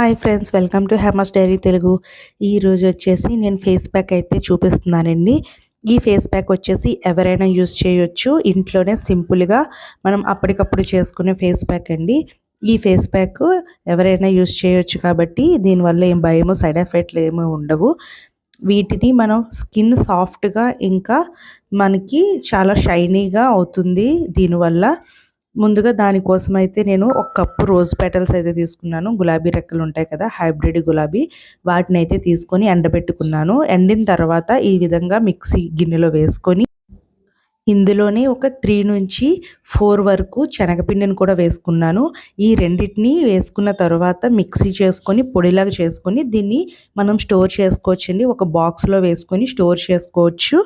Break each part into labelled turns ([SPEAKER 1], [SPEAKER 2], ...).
[SPEAKER 1] Hi friends welcome to హెమస్ diary Telugu. ఈరోజు వచ్చేసి నేను ఫేస్ ప్యాక్ అయితే చూపిస్తున్నానండి. ఈ ఫేస్ ప్యాక్ వచ్చేసి ఎవరైనా యూస్ చేయొచ్చు. ఇంట్లోనే సింపుల్గా మనం అప్పటికప్పుడు చేసుకునే ఫేస్ ప్యాక్ అండి. ఈ ఫేస్ ప్యాక్ ఎవరైనా యూస్ చేయొచ్చు కాబట్టి దీనివల్ల ఏం భయము సైడ్ ఎఫెక్ట్లు ఏమీ ఉండవు. వీటిని మనం స్కిన్ సాఫ్ట్గా ఇంకా మనకి చాలా షైనీగా అవుతుంది. దీనివల్ల ముందుగా దానికోసం అయితే నేను ఒక కప్పు రోజ్ పెటల్స్ అయితే తీసుకున్నాను. గులాబీ రెక్కలు ఉంటాయి కదా హైబ్రిడ్ గులాబీ. వాటిని అయితే తీసుకొని ఎండబెట్టుకున్నాను. ఎండిన తర్వాత ఈ విధంగా మిక్సీ గిన్నెలో వేసుకొని ఇందులోనే ఒక త్రీ నుంచి ఫోర్ వరకు శనగపిండిని కూడా వేసుకున్నాను. ఈ రెండింటిని వేసుకున్న తర్వాత మిక్సీ చేసుకొని పొడిలాగా చేసుకొని దీన్ని మనం స్టోర్ చేసుకోవచ్చండి. ఒక బాక్స్లో వేసుకొని స్టోర్ చేసుకోవచ్చు.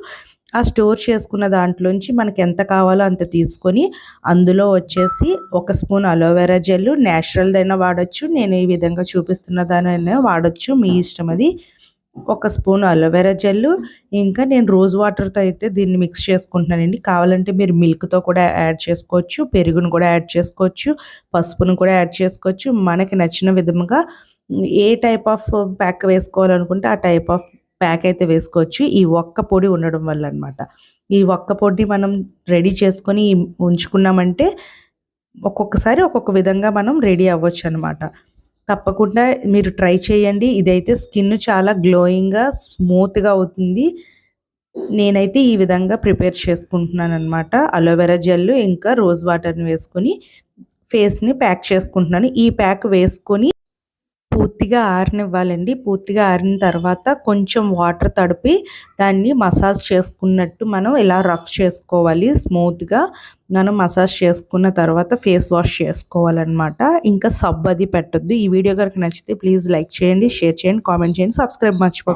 [SPEAKER 1] ఆ స్టోర్ చేసుకున్న దాంట్లోంచి మనకి ఎంత కావాలో అంత తీసుకొని అందులో వచ్చేసి ఒక స్పూన్ అలోవెరా జెల్ న్యాచురల్దైనా వాడచ్చు. నేను ఈ విధంగా చూపిస్తున్న దానైనా వాడచ్చు. మీ ఇష్టం అది. ఒక స్పూన్ అలోవెరా జెల్ ఇంకా నేను రోజ్ వాటర్తో అయితే దీన్ని మిక్స్ చేసుకుంటున్నానండి. కావాలంటే మీరు మిల్క్తో కూడా యాడ్ చేసుకోవచ్చు. పెరుగును కూడా యాడ్ చేసుకోవచ్చు. పసుపును కూడా యాడ్ చేసుకోవచ్చు. మనకి నచ్చిన విధముగా ఏ టైప్ ఆఫ్ ప్యాక్ వేసుకోవాలనుకుంటే ఆ టైప్ ఆఫ్ ప్యాక్ అయితే వేసుకోవచ్చు. ఈ ఒక్క పొడి ఉండడం వల్ల అనమాట ఈ ఒక్క పొడి మనం రెడీ చేసుకొని ఉంచుకున్నామంటే ఒక్కొక్కసారి ఒక్కొక్క విధంగా మనం రెడీ అవ్వచ్చు అనమాట తప్పకుండా మీరు ట్రై చేయండి. ఇదైతే స్కిన్ చాలా గ్లోయింగ్గా స్మూత్గా అవుతుంది. నేనైతే ఈ విధంగా ప్రిపేర్ చేసుకుంటున్నాను అనమాట అలోవెరా జెల్ ఇంకా రోజ్ వాటర్ని వేసుకొని ఫేస్ని ప్యాక్ చేసుకుంటున్నాను. ఈ ప్యాక్ వేసుకొని పూర్తిగా ఆరనివ్వాలండి. పూర్తిగా ఆరిన తర్వాత కొంచెం వాటర్ తడిపి దాన్ని మసాజ్ చేసుకున్నట్టు మనం ఇలా రఫ్ చేసుకోవాలి. స్మూత్గా మనం మసాజ్ చేసుకున్న తర్వాత ఫేస్ వాష్ చేసుకోవాలన్నమాట. ఇంకా సబ్ అది పెట్టద్దు. ఈ వీడియో కనుక నచ్చితే ప్లీజ్ లైక్ చేయండి షేర్ చేయండి కామెంట్ చేయండి సబ్స్క్రైబ్ మర్చిపో